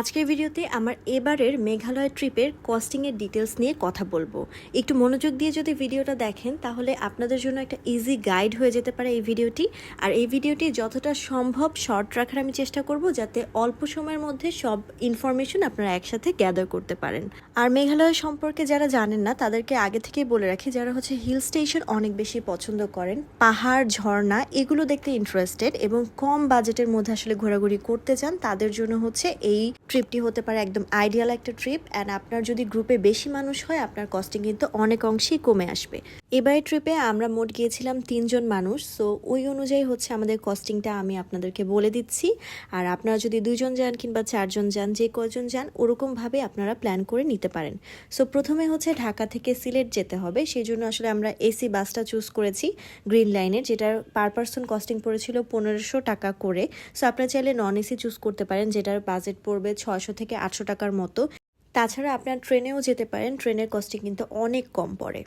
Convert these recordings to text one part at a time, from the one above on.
আজকের ভিডিওতে আমার এবারের মেঘালয় ট্রিপের কস্টিংয়ের ডিটেলস নিয়ে কথা বলব। একটু মনোযোগ দিয়ে যদি ভিডিওটা দেখেন, তাহলে আপনাদের জন্য একটা ইজি গাইড হয়ে যেতে পারে এই ভিডিওটি। আর এই ভিডিওটি যতটা সম্ভব শর্ট রাখার আমি চেষ্টা করব, যাতে অল্প সময়ের মধ্যে সব ইনফরমেশন আপনারা একসাথে গ্যাদার করতে পারেন। আর মেঘালয় সম্পর্কে যারা জানেন না, তাদেরকে আগে থেকেই বলে রাখি, যারা হচ্ছে হিল স্টেশন অনেক বেশি পছন্দ করেন, পাহাড়, ঝর্ণা, এগুলো দেখতে ইন্টারেস্টেড এবং কম বাজেটের মধ্যে আসলে ঘোরাঘুরি করতে চান, তাদের জন্য হচ্ছে এই ট্রিপটি হতে পারে একদম আইডিয়াল একটা ট্রিপ অ্যান্ড আপনার যদি গ্রুপে বেশি মানুষ হয়, আপনার কস্টিং কিন্তু অনেক অংশেই কমে আসবে। এবারের ট্রিপে আমরা মোট গিয়েছিলাম তিনজন মানুষ সো ওই অনুযায়ী হচ্ছে আমাদের কস্টিংটা আমি আপনাদেরকে বলে দিচ্ছি। আর আপনারা যদি দুজন যান কিংবা চারজন যান, যে কজন যান, ওরকমভাবে আপনারা প্ল্যান করে নিতে পারেন। সো প্রথমে হচ্ছে ঢাকা থেকে সিলেট যেতে হবে সেই জন্য আসলে আমরা এসি বাসটা চুজ করেছি গ্রিন লাইনের, যেটার পার পার্সন কস্টিং পড়েছিল পনেরোশো টাকা করে। সো আপনারা চাইলে নন এসি চুজ করতে পারেন, যেটার বাজেট পড়বে ছয়শো থেকে আটশো টাকার মতো। তাছাড়া আপনার ট্রেনেও যেতে পারেন, ট্রেনের কস্টিং কিন্তু অনেক কম পড়ে।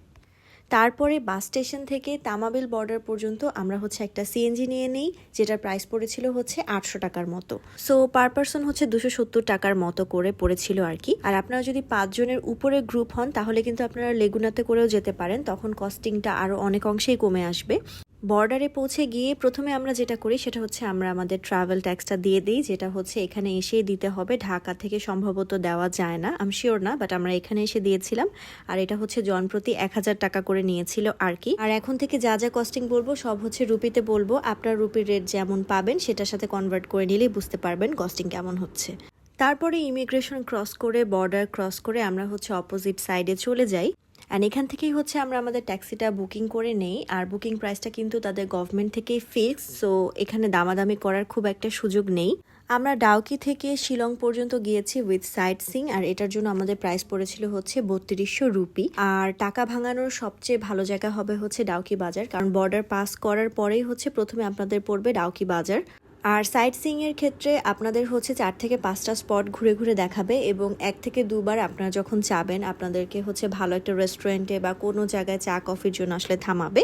তারপরে বাস স্টেশন থেকে তামাবিল বর্ডার পর্যন্ত আমরা হচ্ছে একটা সিএনজি নিয়ে নেই, যেটার প্রাইস পড়েছিল হচ্ছে আটশো টাকার মতো। সো পার পার্সন হচ্ছে দুশো সত্তর টাকার মতো করে পড়েছিল আর কি। আর আপনারা যদি পাঁচজনের উপরে গ্রুপ হন, তাহলে কিন্তু আপনারা লেগুনাতে করেও যেতে পারেন। তখন কস্টিংটা আরও অনেক অংশেই কমে আসবে। বর্ডারে পৌঁছে গিয়ে প্রথমে আমরা যেটা করি সেটা হচ্ছে আমরা আমাদের ট্রাভেল ট্যাক্সটা দিয়ে দিই, যেটা হচ্ছে এখানে এসেই দিতে হবে। ঢাকা থেকে সম্ভবত দেওয়া যায় না আমি শিওর না বাট আমরা এখানে এসে দিয়েছিলাম। আর এটা হচ্ছে জনপ্রতি এক হাজার টাকা করে নিয়েছিল আর কি। আর এখন থেকে যা যা কস্টিং বলব, সব হচ্ছে রুপিতে বলব। আপনার রুপির রেট যেমন পাবেন, সেটার সাথে কনভার্ট করে নিলেই বুঝতে পারবেন কস্টিং কেমন হচ্ছে। তারপরে ইমিগ্রেশন ক্রস করে বর্ডার ক্রস করে আমরা হচ্ছে অপোজিট সাইডে চলে যাই। অ্যান্ড এখান থেকেই হচ্ছে আমরা আমাদের ট্যাক্সিটা বুকিং করে নেই। আর বুকিং প্রাইসটা কিন্তু তাদের গভর্নমেন্ট থেকেই ফিক্স সো এখানে দামাদামি করার খুব একটা সুযোগ নেই। আমরা ডাউকি থেকে শিলং পর্যন্ত গিয়েছি উইথ সাইট সিং আর এটার জন্য আমাদের প্রাইস পড়েছিল হচ্ছে বত্রিশশো রুপি। আর টাকা ভাঙানোর সবচেয়ে ভালো জায়গা হবে হচ্ছে ডাউকি বাজার, কারণ বর্ডার পাস করার পরেই হচ্ছে প্রথমে আপনাদের পড়বে ডাউকি বাজার। আর সাইট সিং এর ক্ষেত্রে আপনাদের হচ্ছে চার থেকে পাঁচটা স্পট ঘুরে ঘুরে দেখাবে এবং এক থেকে দুবার আপনারা যখন চাবেন আপনাদেরকে হচ্ছে ভালো একটা রেস্টুরেন্টে বা কোনো জায়গায় চা কফির জন্য আসলে থামাবে।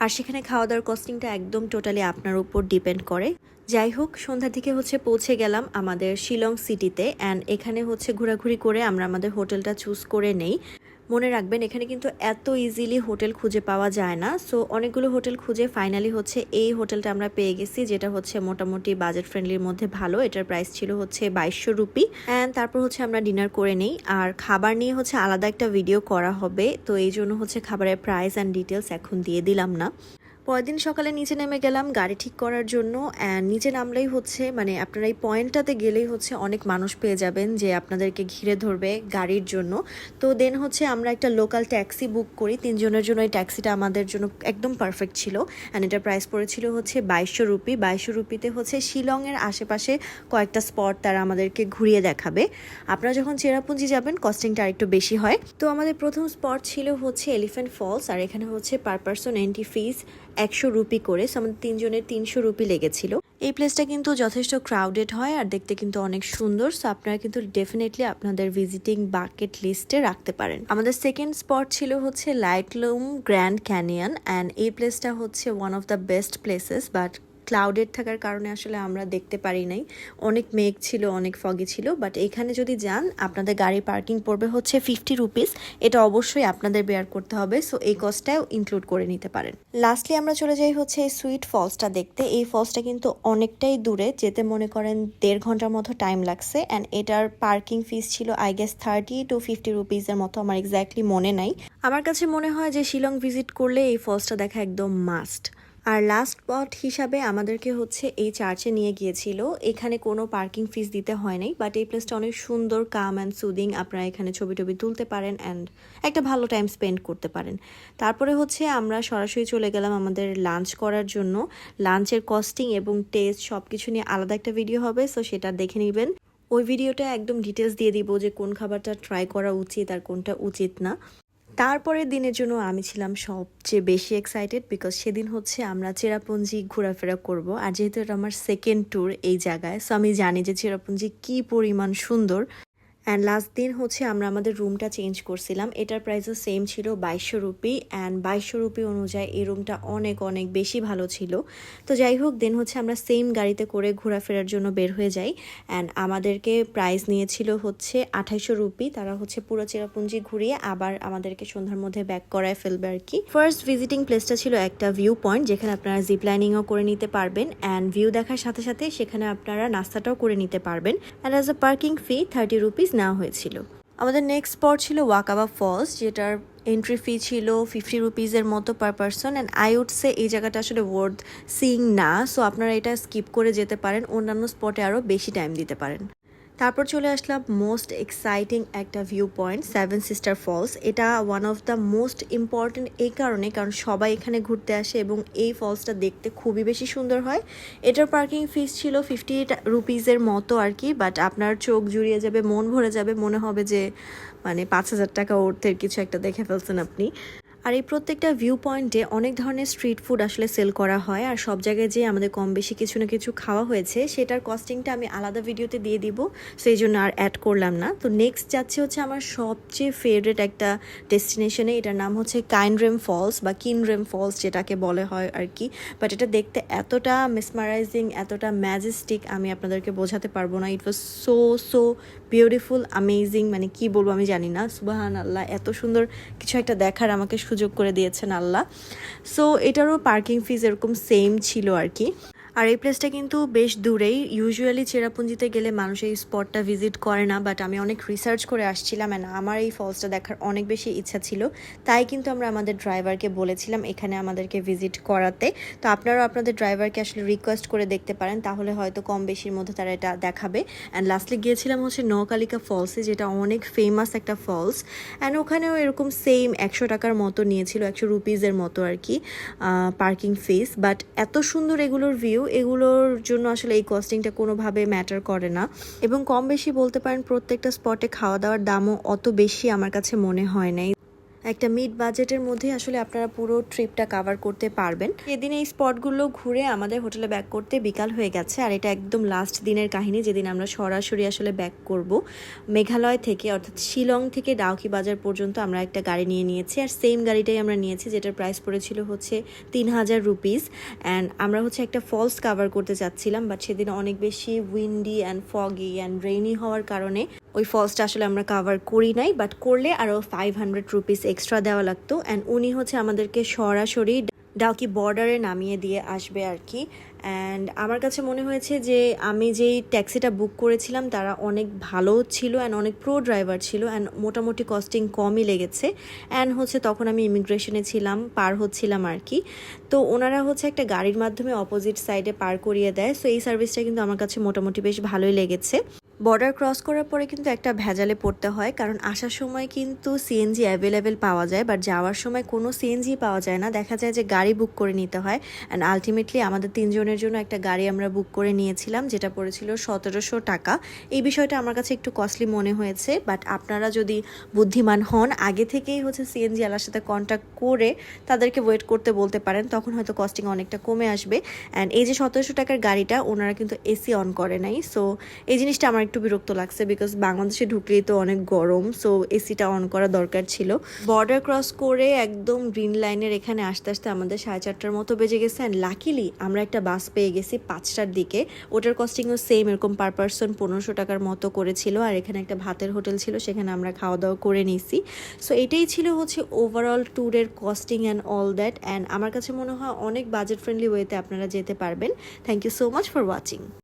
আর সেখানে খাওয়া দাওয়ার কস্টিংটা একদম টোটালি আপনার উপর ডিপেন্ড করে। যাই হোক, সন্ধ্যার থেকে হচ্ছে পৌঁছে গেলাম আমাদের শিলং সিটিতে অ্যান্ড এখানে হচ্ছে ঘোরাঘুরি করে আমরা আমাদের হোটেলটা চুজ করে নেই। মনে রাখবেন, এখানে কিন্তু এত ইজিলি হোটেল খুঁজে পাওয়া যায় না। সো অনেকগুলো হোটেল খুঁজে ফাইনালি হচ্ছে এই হোটেলটা আমরা পেয়ে গেছি, যেটা হচ্ছে মোটামুটি বাজেট ফ্রেন্ডলির মধ্যে ভালো। এটার প্রাইস ছিল হচ্ছে বাইশশো রুপি। অ্যান্ড তারপর হচ্ছে আমরা ডিনার করে নেই। আর খাবার নিয়ে হচ্ছে আলাদা একটা ভিডিও করা হবে। তো এই জন্য হচ্ছে খাবারের প্রাইস অ্যান্ড ডিটেলস এখন দিয়ে দিলাম না। পরের দিন সকালে নিচে নেমে গেলাম গাড়ি ঠিক করার জন্য অ্যান্ড নিচে নামলেই হচ্ছে মানে আপনারা এই পয়েন্টটাতে গেলেই হচ্ছে অনেক মানুষ পেয়ে যাবেন যে আপনাদেরকে ঘিরে ধরবে গাড়ির জন্য। তো দেন হচ্ছে আমরা একটা লোকাল ট্যাক্সি বুক করি, তিনজনের জন্য এই ট্যাক্সিটা আমাদের জন্য একদম পারফেক্ট ছিল অ্যান্ড এটার প্রাইস পড়েছিল হচ্ছে বাইশশো রুপি। বাইশশো রুপিতে হচ্ছে শিলংয়ের আশেপাশে কয়েকটা স্পট তারা আমাদেরকে ঘুরিয়ে দেখাবে। আপনারা যখন চেরাপুঞ্জি যাবেন কস্টিংটা আরেকটু বেশি হয়। তো আমাদের প্রথম স্পট ছিল হচ্ছে এলিফ্যান্ট ফলস আর এখানে হচ্ছে পার পার্সন এন্ট্রি ফিস একশো রুপি করে সো আমাদের তিনজনের তিনশো রুপি লেগেছিল। এই প্লেসটা কিন্তু যথেষ্ট ক্রাউডেড হয় আর দেখতে কিন্তু অনেক সুন্দর। সো আপনারা কিন্তু ডেফিনেটলি আপনাদের ভিজিটিং বাকেট লিস্টে রাখতে পারেন। আমাদের সেকেন্ড স্পট ছিল হচ্ছে লাইটলুম গ্র্যান্ড ক্যানিয়ন অ্যান্ড এই প্লেসটা হচ্ছে one of the best places but clouded থাকার কারণে আসলে আমরা দেখতে পারি নাই। অনেক মেঘ ছিল, অনেক ফগি ছিল বাট এখানে যদি যান, আপনাদের গাড়ি পার্কিং পড়বে হচ্ছে ফিফটি রুপিস এটা অবশ্যই আপনাদের বেয়ার করতে হবে সো এই কস্টটাও ইনক্লুড করে নিতে পারেন। লাস্টলি আমরা চলে যাই হচ্ছে এই সুইট ফলসটা দেখতে। এই ফলসটা কিন্তু অনেকটাই দূরে, যেতে মনে করেন দেড় ঘণ্টার মতো টাইম লাগছে অ্যান্ড এটার পার্কিং ফিস ছিল I guess thirty to fifty রুপিসের মতো, আমার এক্স্যাক্টলি মনে নাই। আমার কাছে মনে হয় যে, শিলং ভিজিট করলে এই ফলসটা দেখা একদম মাস্ট আর লাস্ট স্পট হিসাবে আমাদেরকে হচ্ছে এই চার্চে নিয়ে গিয়েছিল। এখানে কোনো পার্কিং ফিস দিতে হয় নাই বাট এই প্লেসটা অনেক সুন্দর কাম অ্যান্ড সুদিং আপনারা এখানে ছবি টবি তুলতে পারেন অ্যান্ড একটা ভালো টাইম স্পেন্ড করতে পারেন। তারপরে হচ্ছে আমরা সরাসরি চলে গেলাম আমাদের লাঞ্চ করার জন্য। লাঞ্চের কস্টিং এবং টেস্ট সব কিছু নিয়ে আলাদা একটা ভিডিও হবে সো সেটা দেখে নেবেন। ওই ভিডিওটা একদম ডিটেলস দিয়ে দিব যে কোন খাবারটা ট্রাই করা উচিত আর কোনটা উচিত না। তারপরের দিনের জন্য আমি ছিলাম সবচেয়ে বেশি এক্সাইটেড বিকজ সেদিন হচ্ছে আমরা চেরাপুঞ্জি ঘোরাফেরা করব। আর যেহেতু এটা আমার সেকেন্ড ট্যুর এই জায়গায় সো আমি জানি যে চেরাপুঞ্জি কী পরিমাণ সুন্দর। অ্যান্ড লাস্ট দিন হচ্ছে আমরা আমাদের রুমটা চেঞ্জ করছিলাম। এটার প্রাইসও সেম ছিল বাইশশো রুপি। অ্যান্ড বাইশশো রুপি অনুযায়ী এই রুমটা অনেক অনেক বেশি ভালো ছিল। তো যাই হোক, দেন হচ্ছে আমরা সেম গাড়িতে করে ঘোরাফেরার জন্য বের হয়ে যাই। অ্যান্ড আমাদেরকে প্রাইস নিয়েছিল হচ্ছে আঠাইশো রুপি। তারা হচ্ছে পুরো চেরাপুঞ্জি ঘুরিয়ে আবার আমাদেরকে সন্ধ্যার মধ্যে ব্যাক করায় ফেলবে আর কি। ফার্স্ট ভিজিটিং প্লেসটা ছিল একটা ভিউ পয়েন্ট যেখানে আপনারা জিপ লাইনিংও করে নিতে পারবেন। অ্যান্ড ভিউ দেখার সাথে সাথে সেখানে আপনারা নাস্তাটাও করে নিতে পারবেন। And as a parking fee thirty rupees নেওয়া হয়েছিল। আমাদের নেক্সট স্পট ছিল ওয়াকাবা ফলস, যেটার এন্ট্রি ফি ছিল ফিফটি রুপিজের মতো per person and I would say এই জায়গাটা আসলে ওয়ার্ড সিইং না। সো আপনারা এটা স্কিপ করে যেতে পারেন, অন্যান্য স্পটে আরও বেশি টাইম দিতে পারেন। তারপর চলে আসলাম মোস্ট এক্সাইটিং একটা view point seven sister falls এটা one of the most important এই কারণে, কারণ সবাই এখানে ঘুরতে আসে এবং এই ফলসটা দেখতে খুবই বেশি সুন্দর হয়। এটার পার্কিং ফিস ছিল ফিফটি রুপিজের মতো আর কি বাট আপনার চোখ জুড়িয়ে যাবে, মন ভরে যাবে, মনে হবে যে মানে পাঁচ হাজার টাকা অর্থের কিছু একটা দেখে ফেলছেন আপনি। আর এই প্রত্যেকটা ভিউ পয়েন্টে অনেক ধরনের স্ট্রিট ফুড আসলে সেল করা হয়। আর সব জায়গায় যে আমাদের কম বেশি কিছু না কিছু খাওয়া হয়েছে, সেটার কস্টিংটা আমি আলাদা ভিডিওতে দিয়ে দিব, সেই জন্য আর অ্যাড করলাম না। তো নেক্সট যাচ্ছে হচ্ছে আমার সবচেয়ে ফেভারেট একটা ডেস্টিনেশনে এটার নাম হচ্ছে কাইনরেম ফলস বা কিনরেম ফলস যেটাকে বলে হয় আর কি। বাট এটা দেখতে এতটা মেসমারাইজিং এতটা ম্যাজেস্টিক আমি আপনাদেরকে বোঝাতে পারব না। It was so so beautiful amazing মানে কি বলব আমি জানি না। সুবাহান আল্লাহ এত সুন্দর কিছু একটা দেখার আমাকে সুযোগ করে দিয়েছেন আল্লাহ। সো এটারও পার্কিং ফিজ এরকম সেম ছিল আর কি। আর এই প্লেসটা কিন্তু বেশ দূরেই। ইউজুয়ালি চেরাপুঞ্জিতে গেলে মানুষ এই স্পটটা ভিজিট করে না বাট আমি অনেক রিসার্চ করে আসছিলাম অ্যান্ড আমার এই ফলসটা দেখার অনেক বেশি ইচ্ছা ছিল। তাই কিন্তু আমরা আমাদের ড্রাইভারকে বলেছিলাম এখানে আমাদেরকে ভিজিট করাতে। তো আপনারাও আপনাদের ড্রাইভারকে আসলে রিকোয়েস্ট করে দেখতে পারেন, তাহলে হয়তো কম বেশির মধ্যে তারা এটা দেখাবে। অ্যান্ড লাস্টলি গিয়েছিলাম হচ্ছে নকালিকা ফলসে যেটা অনেক ফেমাস একটা ফলস অ্যান্ড ওখানেও এরকম সেম একশো টাকার মতো নিয়েছিল, একশো রুপিজের মতো আর কি পার্কিং ফিস বাট এত সুন্দর এগুলোর ভিউ এগুলোর জন্য আসলে এই কস্টিংটা কোনোভাবে ম্যাটার করে না। এবং কম বেশি বলতে পারেন প্রত্যেকটা স্পটে খাওয়া দাওয়ার দামও অত বেশি আমার কাছে মনে হয় নাই। একটা মিড বাজেটের মধ্যে আসলে আপনারা পুরো ট্রিপটা কাভার করতে পারবেন। এদিন এই স্পটগুলো ঘুরে আমাদের হোটেলে ব্যাক করতে বিকাল হয়ে গেছে, আর এটা একদম লাস্ট দিনের কাহিনী যেদিন আমরা সরাসরি আসলে ব্যাক করব। মেঘালয় থেকে, অর্থাৎ শিলং থেকে ডাউকি বাজার পর্যন্ত আমরা একটা গাড়ি নিয়ে নিয়েছি, আর সেম গাড়িটাই আমরা নিয়েছি যেটার প্রাইস পড়েছিল হচ্ছে তিন হাজার রুপিস অ্যান্ড আমরা হচ্ছে একটা ফলস কাভার করতে চাচ্ছিলাম বাট সেদিন অনেক বেশি windy and foggy and rainy হওয়ার কারণে ওই ফলসটা আসলে আমরা কাভার করি নাই বাট করলে আরও ফাইভ হান্ড্রেড রুপিস এক্সট্রা দেওয়া লাগতো। অ্যান্ড উনি হচ্ছে আমাদেরকে সরাসরি ডাউকি বর্ডারে নামিয়ে দিয়ে আসবে আর কি। অ্যান্ড আমার কাছে মনে হয়েছে যে, আমি যেই ট্যাক্সিটা বুক করেছিলাম, তারা অনেক ভালো ছিল অ্যান্ড অনেক প্রো ড্রাইভার ছিল অ্যান্ড মোটামুটি কস্টিং কমই লেগেছে। অ্যান্ড হচ্ছে তখন আমি ইমিগ্রেশনে ছিলাম, পার হচ্ছিলাম আর কি। তো ওনারা হচ্ছে একটা গাড়ির মাধ্যমে অপোজিট সাইডে পার করিয়ে দেয়। সো এই সার্ভিসটা কিন্তু আমার কাছে মোটামুটি বেশ ভালোই লেগেছে। বর্ডার ক্রস করার পরে কিন্তু একটা ভেজালে পড়তে হয়, কারণ আসার সময় কিন্তু সিএনজি অ্যাভেলেবেল পাওয়া যায় বাট যাওয়ার সময় কোনো সিএনজি পাওয়া যায় না। দেখা যায় যে গাড়ি বুক করে নিতে হয় অ্যান্ড আলটিমেটলি আমাদের তিনজনের জন্য একটা গাড়ি আমরা বুক করে নিয়েছিলাম, যেটা পড়েছিল সতেরোশো টাকা। এই বিষয়টা আমার কাছে একটু কস্টলি মনে হয়েছে বাট আপনারা যদি বুদ্ধিমান হন, আগে থেকেই হচ্ছে সিএনজি আলার সাথে কন্ট্যাক্ট করে তাদেরকে ওয়েট করতে বলতে পারেন, তখন হয়তো কস্টিং অনেকটা কমে আসবে। অ্যান্ড এই যে সতেরোশো টাকার গাড়িটা, ওনারা কিন্তু এসি অন করে নাই। সো এই জিনিসটা আমার একটু বিরক্ত লাগছে বিকজ বাংলাদেশে ঢুকলেই তো অনেক গরম সো এসিটা অন করা দরকার ছিল। বর্ডার ক্রস করে একদম গ্রিন লাইনের এখানে আসতে আসতে আমাদের সাড়ে চারটার মতো বেজে গেছে অ্যান্ড লাকিলি আমরা একটা বাস পেয়ে গেছি পাঁচটার দিকে। ওটার কস্টিংও সেম এরকম পার পারসন পনেরোশো টাকার মতো করেছিল আর এখানে একটা ভাতের হোটেল ছিল, সেখানে আমরা খাওয়া দাওয়া করে নিয়েছি। সো এটাই ছিল হচ্ছে ওভারঅল ট্যুরের costing and all that and আমার কাছে মনে হয় অনেক বাজেট ফ্রেন্ডলি ওয়েতে আপনারা যেতে পারবেন। Thank you so much for watching